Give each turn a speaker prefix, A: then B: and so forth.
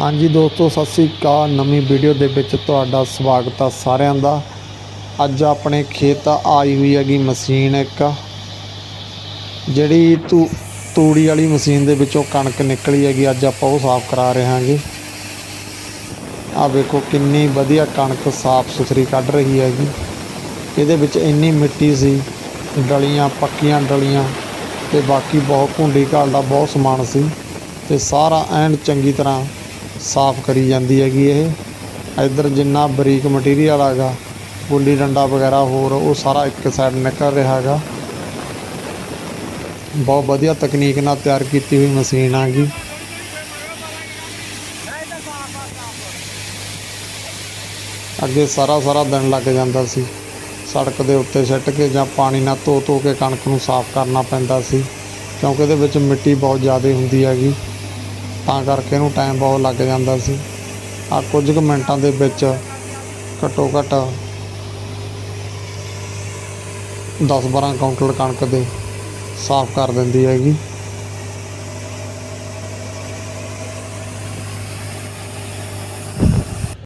A: ਹਾਂਜੀ ਦੋਸਤੋ, ਸਤਿ ਸ੍ਰੀ ਅਕਾਲ। ਨਵੀਂ ਵੀਡੀਓ ਦੇ ਵਿੱਚ ਤੁਹਾਡਾ ਸਵਾਗਤ ਆ ਸਾਰਿਆਂ ਦਾ। ਅੱਜ ਆਪਣੇ ਖੇਤ ਆਈ ਹੋਈ ਹੈਗੀ ਮਸ਼ੀਨ ਇੱਕ। ਜਿਹੜੀ ਤੂ, ਤੂੜੀ ਵਾਲੀ ਮਸ਼ੀਨ ਦੇ ਵਿੱਚੋਂ ਕਣਕ ਨਿਕਲੀ ਹੈਗੀ, ਅੱਜ ਆਪਾਂ ਉਹ ਸਾਫ਼ ਕਰਾ ਰਹੇ ਹਾਂਗੇ। ਆ ਵੇਖੋ ਕਿੰਨੀ ਵਧੀਆ ਕਣਕ ਸਾਫ਼ ਸੁਥਰੀ ਕੱਢ ਰਹੀ ਹੈਗੀ। ਇਹਦੇ ਵਿੱਚ ਇੰਨੀ ਮਿੱਟੀ ਸੀ, ਡਲੀਆਂ, ਪੱਕੀਆਂ ਡਲੀਆਂ ਤੇ ਬਾਕੀ ਬਹੁਤ ਘੁੰਡੀ ਘਾਲ ਦਾ ਬਹੁਤ ਸਮਾਨ ਸੀ ਤੇ ਸਾਰਾ ਐਨ ਚੰਗੀ ਤਰ੍ਹਾਂ ਸਾਫ਼ ਕਰੀ ਜਾਂਦੀ ਹੈਗੀ ਇਹ। ਇੱਧਰ ਜਿੰਨਾ ਬਰੀਕ ਮਟੀਰੀਅਲ ਹੈਗਾ, ਗੁੱਲੀ ਡੰਡਾ ਵਗੈਰਾ ਹੋਰ, ਉਹ ਸਾਰਾ ਇੱਕ ਸਾਈਡ ਨਿਕਲ ਰਿਹਾ ਹੈਗਾ। ਬਹੁਤ ਵਧੀਆ ਤਕਨੀਕ ਨਾਲ ਤਿਆਰ ਕੀਤੀ ਹੋਈ ਮਸ਼ੀਨ ਹੈਗੀ। ਅੱਗੇ ਸਾਰਾ ਸਾਰਾ ਦਿਨ ਲੱਗ ਜਾਂਦਾ ਸੀ। ਸੜਕ ਦੇ ਉੱਤੇ ਸਿੱਟ ਕੇ ਜਾਂ ਪਾਣੀ ਨਾਲ ਧੋ ਧੋ ਕੇ ਕਣਕ ਨੂੰ ਸਾਫ਼ ਕਰਨਾ ਪੈਂਦਾ ਸੀ, ਕਿਉਂਕਿ ਇਹਦੇ ਵਿੱਚ ਮਿੱਟੀ ਬਹੁਤ ਜ਼ਿਆਦਾ ਹੁੰਦੀ ਹੈਗੀ। ਤਾਂ ਕਰਕੇ ਇਹਨੂੰ ਟਾਈਮ ਬਹੁਤ ਲੱਗ ਜਾਂਦਾ ਸੀ। ਆ ਕੁਝ ਕੁ ਮਿੰਟਾਂ ਦੇ ਵਿੱਚ ਘੱਟੋ ਘੱਟ 10 12 ਕਾਊਂਟਲ ਕਣਕ ਦੇ ਸਾਫ਼ ਕਰ ਦਿੰਦੀ ਹੈਗੀ।